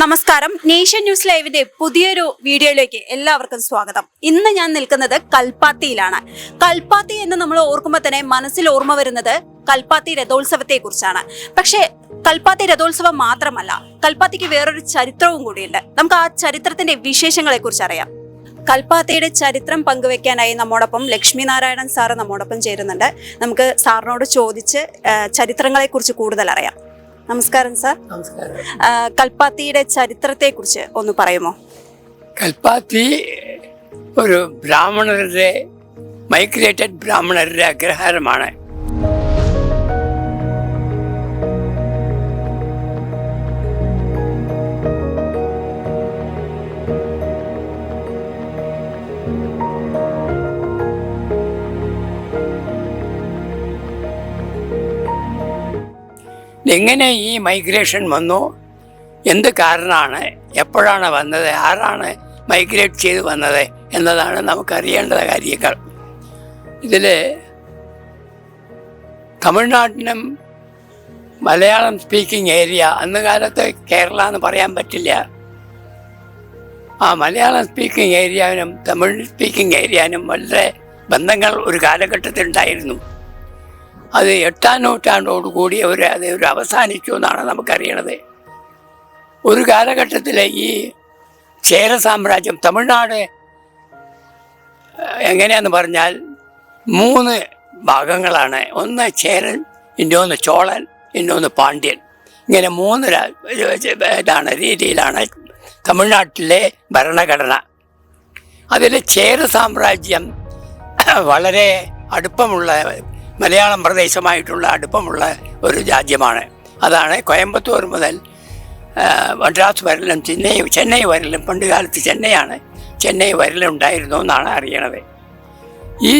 നമസ്കാരം. Nation news ലൈവിന്റെ പുതിയൊരു വീഡിയോയിലേക്ക് എല്ലാവർക്കും സ്വാഗതം. ഇന്ന് ഞാൻ നിൽക്കുന്നത് കൽപ്പാത്തിയിലാണ്. കൽപ്പാത്തി എന്ന് നമ്മൾ ഓർക്കുമ്പോൾ തന്നെ മനസ്സിൽ ഓർമ്മ വരുന്നത് കൽപ്പാത്തി രഥോത്സവത്തെ കുറിച്ചാണ് പക്ഷേ കൽപ്പാത്തി രഥോത്സവം മാത്രമല്ല കൽപ്പാത്തിക്ക് വേറൊരു ചരിത്രവും കൂടിയുണ്ട്. നമുക്ക് ആ ചരിത്രത്തിന്റെ വിശേഷങ്ങളെ കുറിച്ച് അറിയാം. കൽപ്പാത്തിയുടെ ചരിത്രം പങ്കുവെക്കാനായി നമ്മോടൊപ്പം ലക്ഷ്മി നാരായണൻ സാറ് നമ്മോടൊപ്പം ചേരുന്നുണ്ട്. നമുക്ക് സാറിനോട് ചോദിച്ച് ചരിത്രങ്ങളെ കുറിച്ച് കൂടുതൽ അറിയാം. നമസ്കാരം സാർ. നമസ്കാരം. കൽപ്പാത്തിയുടെ ചരിത്രത്തെ കുറിച്ച് ഒന്ന് പറയുമോ? കൽപ്പാത്തി ഒരു ബ്രാഹ്മണരുടെ മൈഗ്രേറ്റഡ് ബ്രാഹ്മണരുടെ അഗ്രഹാരമാണ് എങ്ങനെ ഈ മൈഗ്രേഷൻ വന്നു? എന്ത് കാരണമാണ്? എപ്പോഴാണ് വന്നത്? ആരാണ് മൈഗ്രേറ്റ് ചെയ്ത് വന്നത് എന്നതാണ് നമുക്കറിയേണ്ട കാര്യങ്ങൾ. ഇതിൽ തമിഴ്നാട്ടിനും മലയാളം സ്പീക്കിംഗ് ഏരിയ അന്ന് കാലത്ത് കേരള എന്ന് പറയാൻ പറ്റില്ല. ആ മലയാളം സ്പീക്കിംഗ് ഏരിയാവിനും തമിഴ് സ്പീക്കിംഗ് ഏരിയാനും വളരെ ബന്ധങ്ങൾ ഒരു കാലഘട്ടത്തിൽ ഉണ്ടായിരുന്നു അത് എട്ടാം നൂറ്റാണ്ടോടുകൂടി അവർ അത് ഒരു അവസാനിച്ചു എന്നാണ് നമുക്കറിയണത്. ഒരു കാലഘട്ടത്തിൽ ഈ ചേര സാമ്രാജ്യം തമിഴ്നാട് എങ്ങനെയാന്ന് പറഞ്ഞാൽ മൂന്ന് ഭാഗങ്ങളാണ്. ഒന്ന് ചേരൻ ഇന്നൊന്ന് ചോളൻ ഇന്നൊന്ന് പാണ്ഡ്യൻ. ഇങ്ങനെ മൂന്ന് ഇതാണ് രീതിയിലാണ് തമിഴ്നാട്ടിലെ ഭരണഘടന. അതിൽ ചേര സാമ്രാജ്യം വളരെ അടുപ്പമുള്ള മലയാളം പ്രദേശമായിട്ടുള്ള അടുപ്പമുള്ള ഒരു രാജ്യമാണ്. അതാണ് കോയമ്പത്തൂർ മുതൽ മദ്രാസ് വരലും ചെന്നൈ ചെന്നൈ വരലും പണ്ട് കാലത്ത് ചെന്നൈയാണ്. ചെന്നൈ വരലുണ്ടായിരുന്നു എന്നാണ് അറിയണത്. ഈ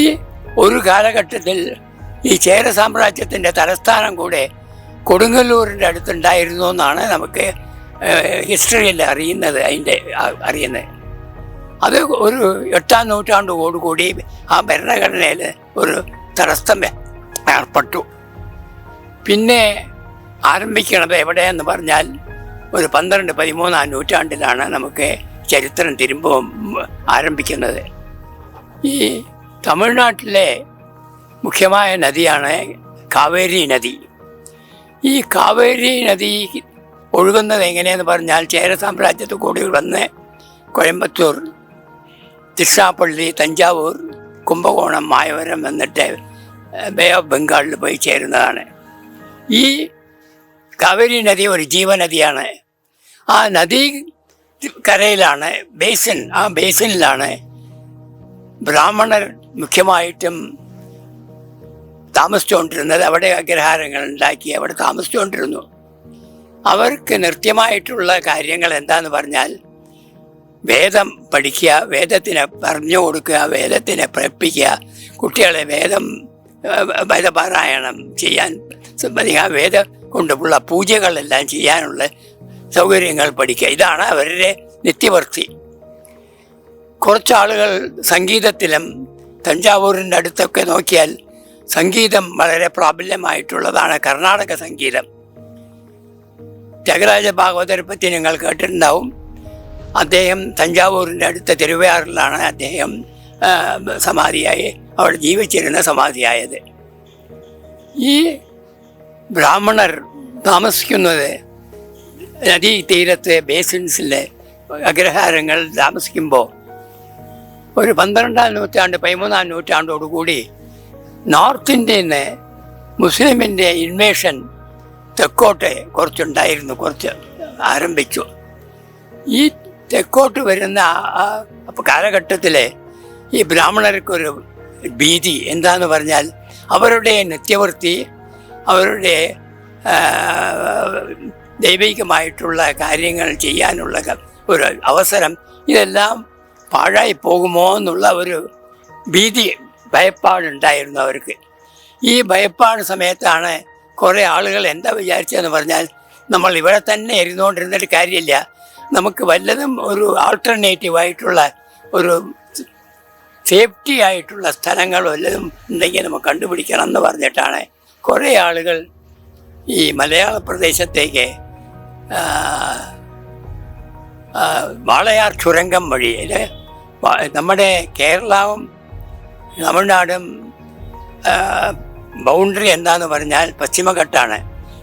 ഒരു കാലഘട്ടത്തിൽ ഈ ചേര സാമ്രാജ്യത്തിന്റെ തലസ്ഥാനം കൂടെ കൊടുങ്ങല്ലൂരിന്റെ അടുത്തുണ്ടായിരുന്നു എന്നാണ് നമുക്ക് ഹിസ്റ്ററിയിൽ അറിയുന്നത് അതിന്റെ അറിയുന്നത്. അത് ഒരു എട്ടാം നൂറ്റാണ്ടോടുകൂടി ആ ഭരണഘടനയിൽ ഒരു തടസ്സം ഏർപ്പെട്ടു. പിന്നെ ആരംഭിക്കുന്നത് എവിടെയെന്ന് പറഞ്ഞാൽ ഒരു പന്ത്രണ്ട് പതിമൂന്നാം നൂറ്റാണ്ടിലാണ് നമുക്ക് ചരിത്രം തിരുമ്പും ആരംഭിക്കുന്നത്. ഈ തമിഴ്നാട്ടിലെ മുഖ്യമായ നദിയാണ് കാവേരി നദി. ഈ കാവേരി നദി ഒഴുകുന്നത് എങ്ങനെയെന്ന് പറഞ്ഞാൽ ചേര സാമ്രാജ്യത്തിൽ കൂടി വന്ന് കോയമ്പത്തൂർ തിരുച്ചാപ്പള്ളി തഞ്ചാവൂർ കുംഭകോണം മായവരം എന്നിട്ട് ബേ ഓഫ് ബംഗാളിൽ പോയി ചേരുന്നതാണ്. ഈ കാവേരി നദി ഒരു ജീവനദിയാണ്. ആ നദി കരയിലാണ് ബേസിൻ ആ ബേസിനിലാണ് ബ്രാഹ്മണർ മുഖ്യമായിട്ടും താമസിച്ചുകൊണ്ടിരുന്നത്. അവിടെ അഗ്രഹാരങ്ങൾ ഉണ്ടാക്കി അവിടെ താമസിച്ചുകൊണ്ടിരുന്നു. അവർക്ക് നൃത്യമായിട്ടുള്ള കാര്യങ്ങൾ എന്താന്ന് പറഞ്ഞാൽ വേദം പഠിക്കുക വേദത്തിനെ പറഞ്ഞു കൊടുക്കുക വേദത്തിനെ പഠിപ്പിക്കുക കുട്ടികളെ വേദം ഏഹ്, വേദപാരായണം ചെയ്യാൻ വേദം കൊണ്ടുള്ള പൂജകളെല്ലാം ചെയ്യാനുള്ള സൗകര്യങ്ങൾ പഠിക്കുക. ഇതാണ് അവരുടെ നിത്യവൃത്തി കുറച്ചാളുകൾ സംഗീതത്തിലും തഞ്ചാവൂരിന്റെ അടുത്തൊക്കെ നോക്കിയാൽ സംഗീതം വളരെ പ്രാബല്യമായിട്ടുള്ളതാണ്. കർണാടക സംഗീതം. ത്യാഗരാജ ഭാഗവതരെ പറ്റി നിങ്ങൾ കേട്ടിട്ടുണ്ടാവും. അദ്ദേഹം തഞ്ചാവൂരിന്റെ അടുത്ത തിരുവയാറിലാണ് അദ്ദേഹം സമാധിയായി. അവൾ ജീവിച്ചിരുന്ന സമാധിയായത്. ഈ ബ്രാഹ്മണർ താമസിക്കുന്നത് നദീ തീരത്ത് ബേസിൻസിലെ അഗ്രഹാരങ്ങൾ താമസിക്കുമ്പോൾ ഒരു പന്ത്രണ്ടാം നൂറ്റാണ്ട് പതിമൂന്നാം നൂറ്റാണ്ടോടുകൂടി നോർത്ത് ഇന്ത്യയിൽ നിന്ന് മുസ്ലിമിന്റെ ഇൻവേഷൻ തെക്കോട്ട് കുറച്ചുണ്ടായിരുന്നു കുറച്ച് ആരംഭിച്ചു. ഈ തെക്കോട്ട് വരുന്ന ആ അപ്പോൾ കാലഘട്ടത്തിൽ ഈ ബ്രാഹ്മണർക്കൊരു ഭീതി എന്താന്ന് പറഞ്ഞാൽ അവരുടെ നിത്യവൃത്തി അവരുടെ ദൈവികമായിട്ടുള്ള കാര്യങ്ങൾ ചെയ്യാനുള്ള ഒരു അവസരം ഇതെല്ലാം പാഴായി പോകുമോ എന്നുള്ള ഒരു ഭീതി ഭയപ്പാടുണ്ടായിരുന്നു അവർക്ക്. ഈ ഭയപ്പാട് സമയത്താണ് കുറേ ആളുകൾ എന്താ വിചാരിച്ചതെന്ന് പറഞ്ഞാൽ നമ്മൾ ഇവിടെ തന്നെ ഇരുന്നുകൊണ്ടിരുന്നിട്ട് കാര്യമില്ല. നമുക്ക് വല്ലതും ഒരു ആൾട്ടർനേറ്റീവായിട്ടുള്ള ഒരു സേഫ്റ്റി ആയിട്ടുള്ള സ്ഥലങ്ങൾ വല്ലതും ഉണ്ടെങ്കിൽ നമുക്ക് കണ്ടുപിടിക്കണം എന്ന് പറഞ്ഞിട്ടാണ് കുറേ ആളുകൾ ഈ മലയാള പ്രദേശത്തേക്ക് വാളയാർ ചുരങ്കം വഴി നമ്മുടെ കേരളവും തമിഴ്നാടും ബൗണ്ടറി എന്താന്ന് പറഞ്ഞാൽ പശ്ചിമഘട്ടാണ്.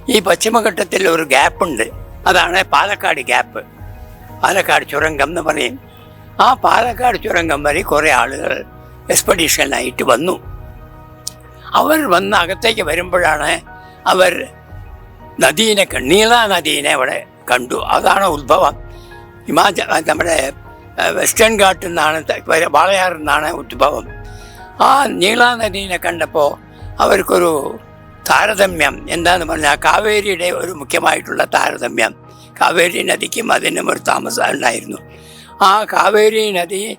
ഈ പശ്ചിമഘട്ടത്തിൽ ഒരു ഗ്യാപ്പുണ്ട്. അതാണ് പാലക്കാട് ഗ്യാപ്പ്. പാലക്കാട് ചുരങ്കം എന്ന് പറയും. ആ പാലക്കാട് ചുരങ്കം വരെ കുറേ ആളുകൾ എക്സ്പെഡീഷനായിട്ട് വന്നു. അവർ വന്ന് അകത്തേക്ക് വരുമ്പോഴാണ് അവർ നദീനെ നീള നദീനെ അവിടെ കണ്ടു. അതാണ് ഉത്ഭവം. ഹിമാചൽ നമ്മുടെ വെസ്റ്റേൺ ഘാട്ടിൽ നിന്നാണ് വാളയാറിൽ നിന്നാണ് ഉത്ഭവം. ആ നീള നദീനെ കണ്ടപ്പോൾ അവർക്കൊരു താരതമ്യം എന്താന്ന് പറഞ്ഞാൽ കാവേരിയുടെ ഒരു മുഖ്യമായിട്ടുള്ള താരതമ്യം. കാവേരി നദിക്കും അതിനും ഒരു താമസം ഉണ്ടായിരുന്നു. ആ കാവേരി നദി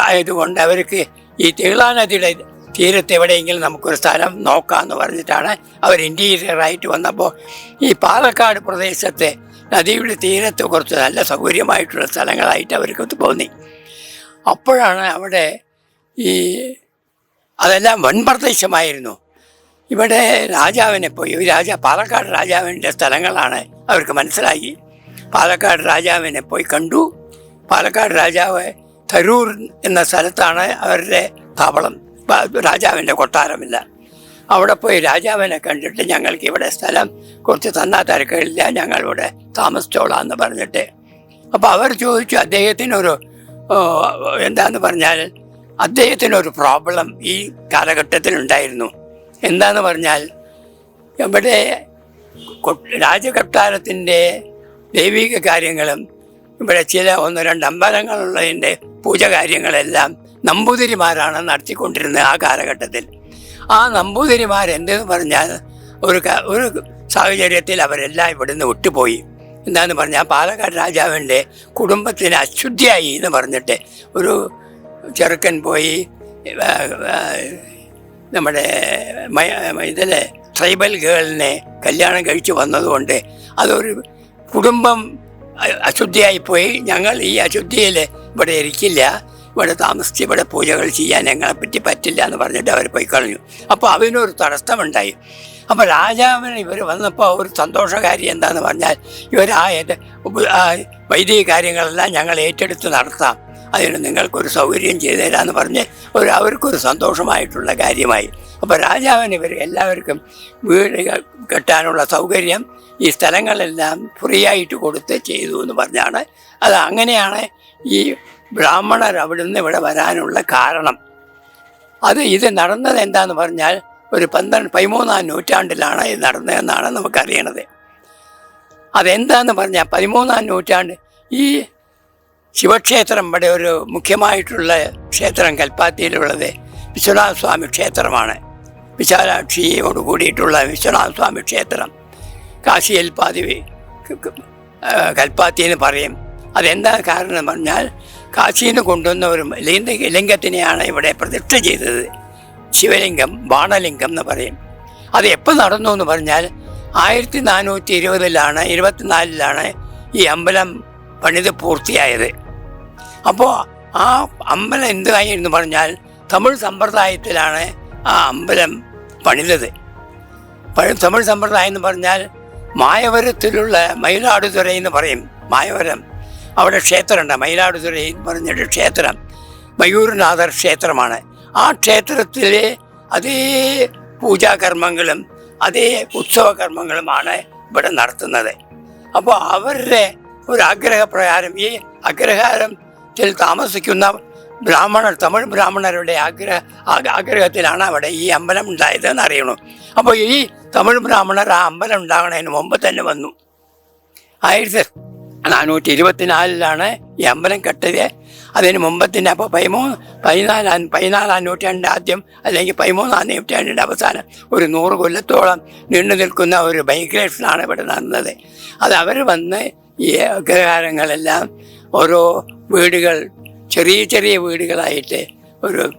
ആയതുകൊണ്ട് അവർക്ക് ഈ നീള നദിയുടെ തീരത്ത് എവിടെയെങ്കിലും നമുക്കൊരു സ്ഥലം നോക്കാമെന്ന് പറഞ്ഞിട്ടാണ് അവർ ഇന്റീരിയറായിട്ട് വന്നപ്പോൾ ഈ പാലക്കാട് പ്രദേശത്തെ നദിയുടെ തീരത്ത് കുറച്ച് നല്ല സൗകര്യമായിട്ടുള്ള സ്ഥലങ്ങളായിട്ട് അവർക്ക് തോന്നി. അപ്പോഴാണ് അവിടെ ഈ അതെല്ലാം വൻപ്രദേശമായിരുന്നു. ഇവിടെ രാജാവിനെ പോയി രാജ പാലക്കാട് രാജാവിന്റെ സ്ഥലങ്ങളാണ് അവർക്ക് മനസ്സിലായി. പാലക്കാട് രാജാവിനെ പോയി കണ്ടു. പാലക്കാട് രാജാവ് തരൂർ എന്ന സ്ഥലത്താണ് അവരുടെ താവളം. രാജാവിന്റെ കൊട്ടാരമില്ല. അവിടെ പോയി രാജാവിനെ കണ്ടിട്ട് ഞങ്ങൾക്ക് ഇവിടെ സ്ഥലം കുറച്ച് തന്നാ തിരക്കില്ല ഞങ്ങളിവിടെ താമസിച്ചോളാം എന്ന് പറഞ്ഞിട്ട്. അപ്പോൾ അവർ ചോദിച്ചു അദ്ദേഹത്തിനൊരു എന്താന്ന് പറഞ്ഞാൽ അദ്ദേഹത്തിനൊരു പ്രോബ്ലം ഈ കാലഘട്ടത്തിൽ ഉണ്ടായിരുന്നു എന്താന്ന് പറഞ്ഞാൽ ഇവിടെ രാജകൊട്ടാരത്തിന്റെ ദൈവിക കാര്യങ്ങളും ഇവിടെ ചില ഒന്ന് രണ്ട് അമ്പലങ്ങളുള്ളതിന്റെ പൂജ കാര്യങ്ങളെല്ലാം നമ്പൂതിരിമാരാണ് നടത്തിക്കൊണ്ടിരുന്നത് ആ കാലഘട്ടത്തിൽ. ആ നമ്പൂതിരിമാർ എന്തെന്ന് പറഞ്ഞാൽ ഒരു ഒരു സാഹചര്യത്തിൽ അവരെല്ലാം ഇവിടുന്ന് വിട്ടുപോയി എന്താന്ന് പറഞ്ഞാൽ പാലക്കാട് രാജാവിന്റെ കുടുംബത്തിന് അശുദ്ധിയായി എന്ന് പറഞ്ഞിട്ട് ഒരു ചെറുക്കൻ പോയി നമ്മുടെ ഇതിലെ ട്രൈബൽ ഗേളിനെ കല്യാണം കഴിച്ചു വന്നതുകൊണ്ട് അതൊരു കുടുംബം അശുദ്ധിയായിപ്പോയി ഞങ്ങൾ ഈ അശുദ്ധിയിൽ ഇവിടെ ഇരിക്കില്ല. ഇവിടെ താമസിച്ച് ഇവിടെ പൂജകൾ ചെയ്യാൻ ഞങ്ങളെ പറ്റി പറ്റില്ല എന്ന് പറഞ്ഞിട്ട് അവർ പോയി കളഞ്ഞു. അപ്പോൾ അതിനൊരു തടസ്സമുണ്ടായി. അപ്പോൾ രാജാവിന് ഇവർ വന്നപ്പോൾ ഒരു സന്തോഷകാരി എന്താണെന്ന് പറഞ്ഞാൽ ഇവർ ആ വൈദിക കാര്യങ്ങളെല്ലാം ഞങ്ങൾ ഏറ്റെടുത്ത് നടത്താം. അതിന് നിങ്ങൾക്കൊരു സൗകര്യം ചെയ്തു തരാമെന്ന് പറഞ്ഞ് ഒരു അവർക്കൊരു സന്തോഷമായിട്ടുള്ള കാര്യമായി. അപ്പോൾ രാജാവിന് ഇവർ എല്ലാവർക്കും വീട് കെട്ടാനുള്ള സൗകര്യം ഈ സ്ഥലങ്ങളെല്ലാം ഫ്രീ ആയിട്ട് കൊടുത്ത് ചെയ്തു എന്ന് പറഞ്ഞാണ്. അത് അങ്ങനെയാണ് ഈ ബ്രാഹ്മണർ അവിടുന്ന് ഇവിടെ വരാനുള്ള കാരണം. അത് ഇത് നടന്നത് എന്താന്ന് പറഞ്ഞാൽ ഒരു പന്ത്രണ്ട് പതിമൂന്നാം നൂറ്റാണ്ടിലാണ് ഇത് നടന്നതെന്നാണ് നമുക്കറിയണത്. അതെന്താന്ന് പറഞ്ഞാൽ പതിമൂന്നാം നൂറ്റാണ്ട് ഈ ശിവക്ഷേത്രം ഇവിടെ ഒരു മുഖ്യമായിട്ടുള്ള ക്ഷേത്രം കൽപ്പാത്തിയിലുള്ളത് വിശ്വനാഥ സ്വാമി ക്ഷേത്രമാണ്. വിശാലാക്ഷിയോട് കൂടിയിട്ടുള്ള വിശ്വനാഥ സ്വാമി ക്ഷേത്രം. കാശിയിൽ പാതി കൽപ്പാത്തി എന്ന് പറയും. അതെന്താ കാരണം പറഞ്ഞാൽ കാശിയിൽ നിന്ന് കൊണ്ടുവന്ന ഒരു ലിംഗ ലിംഗത്തിനെയാണ് ഇവിടെ പ്രതിഷ്ഠ ചെയ്തത്. ശിവലിംഗം ബാണലിംഗം എന്ന് പറയും. അത് എപ്പോൾ നടന്നു എന്ന് പറഞ്ഞാൽ ആയിരത്തി നാനൂറ്റി ഇരുപതിലാണ് ഇരുപത്തിനാലിലാണ് ഈ അമ്പലം പണിത് പൂർത്തിയായത്. അപ്പോൾ ആ അമ്പലം എന്തായി എന്ന് പറഞ്ഞാൽ തമിഴ് സമ്പ്രദായത്തിലാണ് ആ അമ്പലം പണിതത്. തമിഴ് സമ്പ്രദായം എന്ന് പറഞ്ഞാൽ മായവരത്തിലുള്ള മയിലാടുതുറ എന്ന് പറയും. മായവരം. അവിടെ ക്ഷേത്രമുണ്ട്. മയിലാടുതുറ എന്ന് പറഞ്ഞിട്ട് ക്ഷേത്രം. മയൂരനാഥർ ക്ഷേത്രമാണ്. ആ ക്ഷേത്രത്തിലെ അതേ പൂജാകർമ്മങ്ങളും അതേ ഉത്സവകർമ്മങ്ങളുമാണ് ഇവിടെ നടത്തുന്നത്. അപ്പോൾ അവരുടെ ഒരു ആഗ്രഹപ്രകാരം ഈ അഗ്രഹാരത്തിൽ താമസിക്കുന്ന ബ്രാഹ്മണർ തമിഴ് ബ്രാഹ്മണരുടെ ആഗ്രഹ ആഗ്രഹത്തിലാണ് അവിടെ ഈ അമ്പലം ഉണ്ടായതെന്ന് അറിയണു. അപ്പോൾ ഈ തമിഴ് ബ്രാഹ്മണർ ആ അമ്പലം ഉണ്ടാകുന്നതിന് മുമ്പ് തന്നെ വന്നു. ആയിരത്തി നാനൂറ്റി ഇരുപത്തിനാലിലാണ് ഈ അമ്പലം കെട്ടിയത്. അതിന് മുമ്പത്തിന്റെ അപ്പോൾ പതിമൂന്ന് പതിനാലാം പതിനാലാം നൂറ്റാണ്ടിന്റെ ആദ്യം അല്ലെങ്കിൽ പതിമൂന്നാം നൂറ്റാണ്ടിന്റെ അവസാനം ഒരു നൂറ് കൊല്ലത്തോളം നീണ്ടു നിൽക്കുന്ന ഒരു മൈഗ്രേഷനാണ് ഇവിടെ നടന്നത്. അത് അവർ വന്ന് ഈ അഗ്രഹാരങ്ങളെല്ലാം ഓരോ വീടുകൾ ചെറിയ ചെറിയ വീടുകളായിട്ട് ഒരു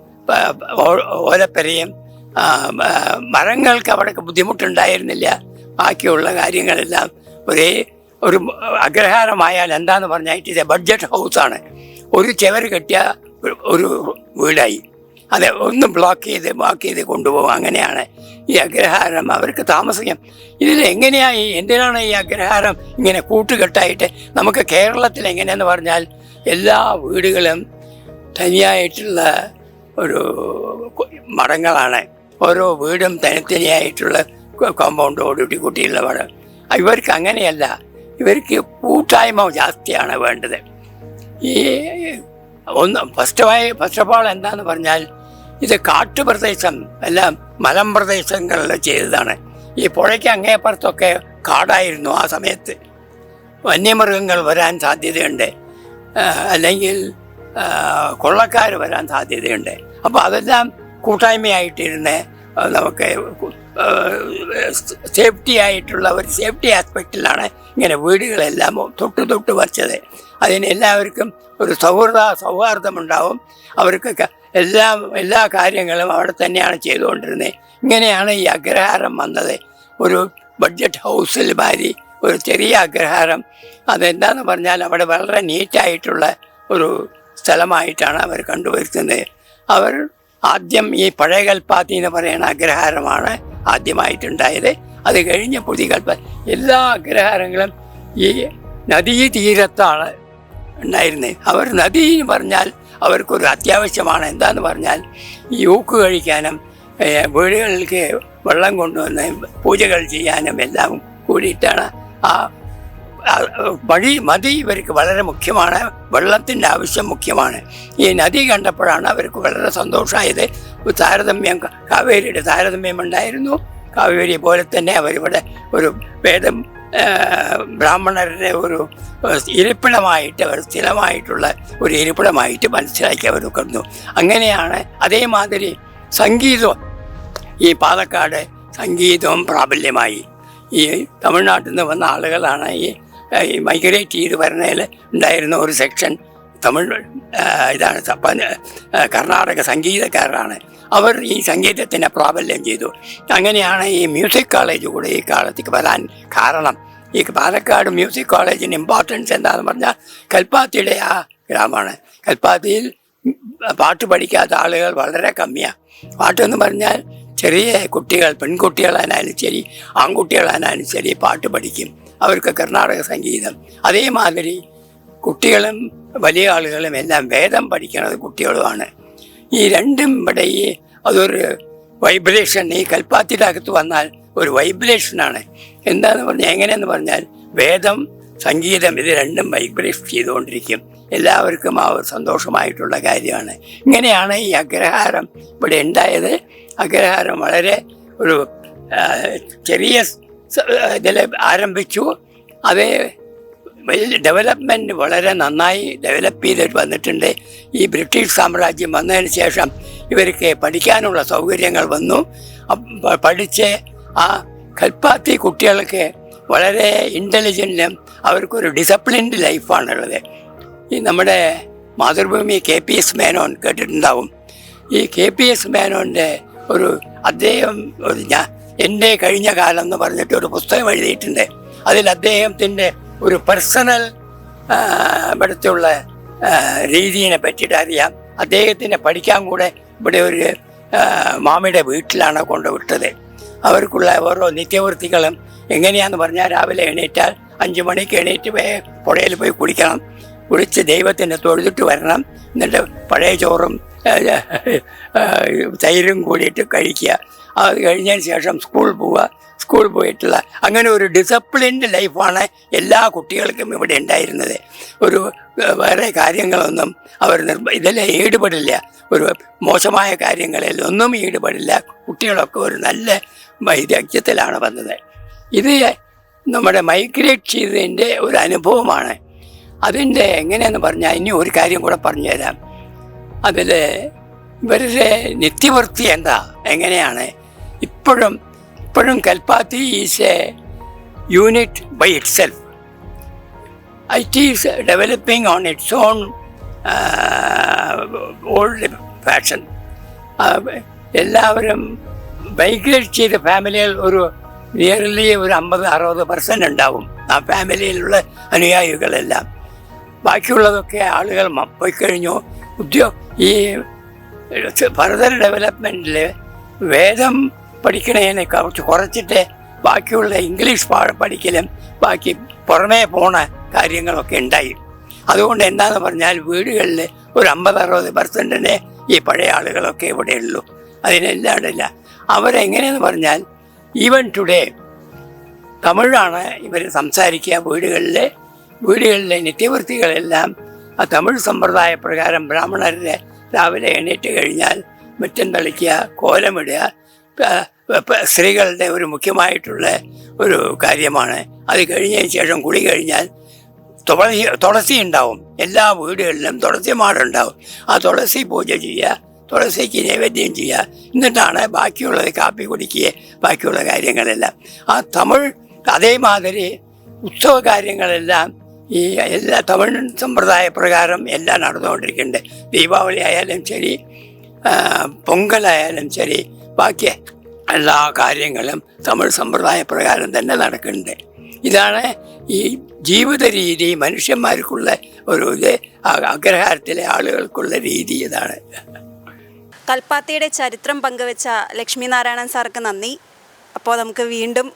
ഓലപ്പെരയും മരങ്ങൾക്ക് അവിടെ ബുദ്ധിമുട്ടുണ്ടായിരുന്നില്ല. ബാക്കിയുള്ള കാര്യങ്ങളെല്ലാം ഒരേ ഒരു അഗ്രഹാരമായാൽ എന്താന്ന് പറഞ്ഞാൽ ഇത് ബഡ്ജറ്റ് ഹൗസാണ് ഒരു ചെവർ കെട്ടിയ ഒരു- വീടായി. അതെ ഒന്നും ബ്ലോക്ക് ചെയ്ത് ബ്ലോക്ക് ചെയ്ത് കൊണ്ടുപോകും അങ്ങനെയാണ് ഈ അഗ്രഹാരം അവർക്ക് താമസിക്കാം. ഇതിൽ എങ്ങനെയാണ് എന്തിനാണ് ഈ അഗ്രഹാരം ഇങ്ങനെ കൂട്ടുകെട്ടായിട്ട് നമുക്ക് കേരളത്തിൽ എങ്ങനെയെന്ന് പറഞ്ഞാൽ എല്ലാ വീടുകളും തനിയായിട്ടുള്ള ഒരു മഠങ്ങളാണ് ഓരോ വീടും തനിത്തനിയായിട്ടുള്ള കോമ്പൗണ്ടോടുകൂടി കൂട്ടിയുള്ള മരം. ഇവർക്ക് അങ്ങനെയല്ല. ഇവർക്ക് കൂട്ടായ്മ ജാസ്തിയാണ് വേണ്ടത്. ഈ ഒന്ന് ഫസ്റ്റ് ഫസ്റ്റ് ഓഫ് ഓൾ എന്താന്ന് പറഞ്ഞാൽ ഇത് കാട്ടുപ്രദേശം എല്ലാം മലം പ്രദേശങ്ങളിൽ ചെയ്തതാണ്. ഈ പുഴയ്ക്ക് അങ്ങേപ്പുറത്തൊക്കെ കാടായിരുന്നു ആ സമയത്ത്. വന്യമൃഗങ്ങൾ വരാൻ സാധ്യതയുണ്ട്. അല്ലെങ്കിൽ കൊള്ളക്കാർ വരാൻ സാധ്യതയുണ്ട്. അപ്പോൾ അതെല്ലാം കൂട്ടായ്മയായിട്ടിരുന്ന് നമുക്ക് സേഫ്റ്റി ആയിട്ടുള്ള ഒരു സേഫ്റ്റി ആസ്പെക്റ്റിലാണ് ഇങ്ങനെ വീടുകളെല്ലാം തൊട്ട് തൊട്ട് വരച്ചത് അതിന് എല്ലാവർക്കും ഒരു സൗഹൃദ സൗഹാർദ്ദമുണ്ടാവും. അവർക്ക് എല്ലാ എല്ലാ കാര്യങ്ങളും അവിടെ തന്നെയാണ് ചെയ്തുകൊണ്ടിരുന്നത്. ഇങ്ങനെയാണ് ഈ അഗ്രഹാരം വന്നത്. ഒരു ബഡ്ജറ്റ് ഹൗസിൽ മാരി ഒരു ചെറിയ അഗ്രഹാരം അതെന്താന്ന് പറഞ്ഞാൽ അവിടെ വളരെ നീറ്റായിട്ടുള്ള ഒരു സ്ഥലമായിട്ടാണ് അവർ കണ്ടുവരുത്തുന്നത് അവർ ആദ്യം ഈ പഴയ കൽപ്പാത്തി എന്ന് പറയുന്ന അഗ്രഹാരമാണ് ആദ്യമായിട്ടുണ്ടായത്. അത് കഴിഞ്ഞ് പുതിയ കൽപ്പ എല്ലാ അഗ്രഹാരങ്ങളും ഈ നദീ തീരത്താണ് ഉണ്ടായിരുന്നത്. അവർ നദി എന്ന് പറഞ്ഞാൽ അവർക്കൊരു അത്യാവശ്യമാണ്. എന്താന്ന് പറഞ്ഞാൽ ഈ ഊക്ക് കഴിക്കാനും വീടുകളിലേക്ക് വെള്ളം കൊണ്ടുവന്ന് പൂജകൾ ചെയ്യാനും എല്ലാം കൂടിയിട്ടാണ് ആ വഴി മതി ഇവർക്ക് വളരെ മുഖ്യമാണ്. വെള്ളത്തിന്റെ ആവശ്യം മുഖ്യമാണ്. ഈ നദി കണ്ടപ്പോഴാണ് അവർക്ക് വളരെ സന്തോഷമായത്. താരതമ്യം കാവേരിയുടെ താരതമ്യം ഉണ്ടായിരുന്നു. കാവേരി പോലെ തന്നെ അവരിവിടെ ഒരു വേദം ബ്രാഹ്മണരുടെ ഒരു ഇരിപ്പിടമായിട്ട് അവർ സ്ഥിരമായിട്ടുള്ള ഒരു ഇരിപ്പിടമായിട്ട് മനസ്സിലാക്കി അവർ കണ്ടു അങ്ങനെയാണ് അതേമാതിരി സംഗീതം. ഈ പാലക്കാട് സംഗീതവും പ്രാബല്യമായി. ഈ തമിഴ്നാട്ടിൽ നിന്ന് വന്ന ആളുകളാണ് ഈ മൈഗ്രേറ്റ് ചെയ്ത് വരുന്നതിൽ ഉണ്ടായിരുന്ന ഒരു സെക്ഷൻ തമിഴ് ഇതാണ് കർണാടക സംഗീതക്കാരാണ്. അവർ ഈ സംഗീതത്തിനെ പ്രാബല്യം ചെയ്തു. അങ്ങനെയാണ് ഈ മ്യൂസിക് കോളേജ് കൂടെ ഈ കാലത്തേക്ക് വരാൻ കാരണം. ഈ പാലക്കാട് മ്യൂസിക് കോളേജിന് ഇമ്പോർട്ടൻസ് എന്താണെന്ന് പറഞ്ഞാൽ കൽപ്പാത്തിയുടെ ആ ഗ്രാമമാണ്. കൽപ്പാത്തിയിൽ പാട്ട് പഠിക്കാത്ത ആളുകൾ വളരെ കമ്മിയാണ് പാട്ടെന്ന് പറഞ്ഞാൽ ചെറിയ കുട്ടികൾ പെൺകുട്ടികളായാലും ശരി ആൺകുട്ടികളായാലും ശരി പാട്ട് പഠിക്കും. അവർക്ക് കർണാടക സംഗീതം. അതേമാതിരി കുട്ടികളും വലിയ ആളുകളും എല്ലാം വേദം പഠിക്കുന്നത് കുട്ടികളുമാണ്. ഈ രണ്ടും ഇവിടെ ഈ അതൊരു വൈബ്രേഷൻ ഈ കൽപ്പാത്തിയുടെ അകത്ത് വന്നാൽ ഒരു വൈബ്രേഷനാണ്. എന്താന്ന് പറഞ്ഞാൽ എങ്ങനെയെന്ന് പറഞ്ഞാൽ വേദം സംഗീതം ഇത് രണ്ടും വൈബ്രേറ്റ് ചെയ്തുകൊണ്ടിരിക്കും. എല്ലാവർക്കും ആ ഒരു സന്തോഷമായിട്ടുള്ള കാര്യമാണ്. ഇങ്ങനെയാണ് ഈ അഗ്രഹാരം ഇവിടെ ഉണ്ടായത്. അഗ്രഹാരം വളരെ ഒരു ചെറിയ ഇതിൽ ആരംഭിച്ചു. അത് ഡെവലപ്മെന്റ് വളരെ നന്നായി ഡെവലപ്പ് ചെയ്തിട്ട് വന്നിട്ടുണ്ട്. ഈ ബ്രിട്ടീഷ് സാമ്രാജ്യം വന്നതിന് ശേഷം ഇവർക്ക് പഠിക്കാനുള്ള സൗകര്യങ്ങൾ വന്നു. പഠിച്ച് ആ കൽപ്പാത്തി കുട്ടികൾക്ക് വളരെ ഇന്റലിജന്റും അവർക്കൊരു ഡിസപ്ലിൻഡ് ലൈഫാണുള്ളത് ഈ നമ്മുടെ Mathrubhumi K P S Menon കേട്ടിട്ടുണ്ടാവും. ഈ കെ പി എസ് മേനോന്റെ ഒരു അദ്ദേഹം ഒരു ഞാൻ എന്റെ കഴിഞ്ഞ കാലം എന്ന് പറഞ്ഞിട്ട് ഒരു പുസ്തകം എഴുതിയിട്ടുണ്ട്. അതിൽ അദ്ദേഹത്തിന്റെ ഒരു പേഴ്സണൽ ഇവിടുത്തുള്ള ആ, രീതിയെ പറ്റിയിട്ട് അറിയാം. അദ്ദേഹത്തിനെ പഠിക്കാൻ കൂടെ ഇവിടെ ഒരു മാമിയുടെ വീട്ടിലാണ് കൊണ്ടുവിട്ടത്. അവർക്കുള്ള ഓരോ നിത്യവൃത്തികളും എങ്ങനെയാന്ന് പറഞ്ഞാൽ രാവിലെ എണീറ്റാൽ അഞ്ചു മണിക്ക് എണീറ്റ് പുഴയിൽ പോയി കുളിക്കണം. കുളിച്ച് ദൈവത്തിനെ തൊഴുതിട്ട് വരണം. എന്നിട്ട് പഴയ ചോറും തൈരും കൂടിയിട്ട് കഴിക്കുക. അത് കഴിഞ്ഞതിന് ശേഷം സ്കൂൾ പോവുക. സ്കൂൾ പോയിട്ടുള്ള അങ്ങനെ ഒരു ഡിസപ്ലിൻഡ് ലൈഫാണ് എല്ലാ കുട്ടികൾക്കും ഇവിടെ ഉണ്ടായിരുന്നത്. ഒരു വേറെ കാര്യങ്ങളൊന്നും അവർ ഇതെല്ലാം ഈടുപെടില്ല. ഒരു മോശമായ കാര്യങ്ങളിൽ ഒന്നും ഈടുപെടില്ല. കുട്ടികളൊക്കെ ഒരു നല്ല വൈദഗ്ധ്യത്തിലാണ് വന്നത്. ഇത് നമ്മുടെ മൈഗ്രേറ്റ് ചെയ്തതിന്റെ ഒരു അനുഭവമാണ്. അതിന്റെ എങ്ങനെയെന്ന് പറഞ്ഞാൽ ഇനി ഒരു കാര്യം കൂടെ പറഞ്ഞു തരാം അതിൽ ഇവരുടെ നിത്യവൃത്തി എന്താ? എങ്ങനെയാണ്? ഇപ്പോഴും ഇപ്പോഴും Kalpathi is a unit by itself it is developing on its own old fashion എല്ലാവരും മൈഗ്രേറ്റ് ചെയ്ത ഫാമിലിയിൽ ഒരു നിയർലി ഒരു അമ്പത് അറുപത് പെർസെന്റ് ഉണ്ടാവും ആ ഫാമിലിയിലുള്ള അനുയായികളെല്ലാം. ബാക്കിയുള്ളതൊക്കെ ആളുകൾ പോയി കഴിഞ്ഞു. ഉദ്യോഗ ഈ ഫർദർ ഡെവലപ്മെന്റിൽ വേദം പഠിക്കണേനെ കുറച്ച് കുറച്ചിട്ട് ബാക്കിയുള്ള ഇംഗ്ലീഷ് പഠിക്കലും ബാക്കി പുറമേ പോണ കാര്യങ്ങളൊക്കെ ഉണ്ടായി. അതുകൊണ്ട് എന്താണെന്ന് പറഞ്ഞാൽ വീടുകളിൽ ഒരു അമ്പത് അറുപത് പെർസെന്റിനെ ഈ പഴയ ആളുകളൊക്കെ ഇവിടെ ഉള്ളൂ അതിനെല്ലാണ്ടില്ല അവരെങ്ങനെയെന്ന് പറഞ്ഞാൽ ഈവൻ ടുഡേ തമിഴാണ് ഇവർ സംസാരിക്കുക വീടുകളിലെ വീടുകളിലെ നിത്യവൃത്തികളെല്ലാം ആ തമിഴ് സമ്പ്രദായ പ്രകാരം ബ്രാഹ്മണരുടെ രാവിലെ എണീറ്റ് കഴിഞ്ഞാൽ മുറ്റം തളിക്കുക കോലമിടുക സ്ത്രീകളുടെ ഒരു മുഖ്യമായിട്ടുള്ള ഒരു കാര്യമാണ്. അത് കഴിഞ്ഞതിന് ശേഷം കുളി കഴിഞ്ഞാൽ തുളസി തുളസി ഉണ്ടാവും. എല്ലാ വീടുകളിലും തുളസി മാടുണ്ടാവും ആ തുളസി പൂജ ചെയ്യുക തുളസിക്ക് നൈവേദ്യം ചെയ്യുക. എന്നിട്ടാണ് ബാക്കിയുള്ളത് കാപ്പി കുടിക്കുക ബാക്കിയുള്ള കാര്യങ്ങളെല്ലാം. ആ തമിഴ് അതേമാതിരി ഉത്സവ കാര്യങ്ങളെല്ലാം ഈ എല്ലാ തമിഴ് സമ്പ്രദായ പ്രകാരം എല്ലാം നടന്നുകൊണ്ടിരിക്കുന്നുണ്ട്. ദീപാവലി ആയാലും ശരി പൊങ്കലായാലും ശരി ബാക്കി എല്ലാ കാര്യങ്ങളും തമിഴ് സമ്പ്രദായ പ്രകാരം തന്നെ നടക്കുന്നുണ്ട്. ഇതാണ് ഈ ജീവിത രീതി മനുഷ്യന്മാർക്കുള്ള ഒരു ഇത് അഗ്രഹാരത്തിലെ ആളുകൾക്കുള്ള രീതി ഇതാണ്. കൽപ്പാത്തിയുടെ ചരിത്രം പങ്കുവെച്ച ലക്ഷ്മി നാരായണൻ സാർക്ക് നന്ദി. അപ്പോൾ നമുക്ക് വീണ്ടും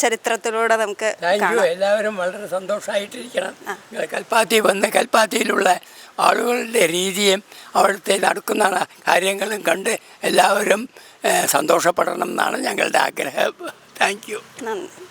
ചരിത്രത്തിലൂടെ നമുക്ക് എല്ലാവരും വളരെ സന്തോഷമായിട്ടിരിക്കണം കൽപ്പാത്തി വന്ന് കൽപ്പാത്തിയിലുള്ള ആളുകളുടെ രീതിയും അവിടുത്തെ നടക്കുന്ന കാര്യങ്ങളും കണ്ട് എല്ലാവരും സന്തോഷപ്പെടണം എന്നാണ് ഞങ്ങളുടെ ആഗ്രഹം. താങ്ക് യു നന്ദി.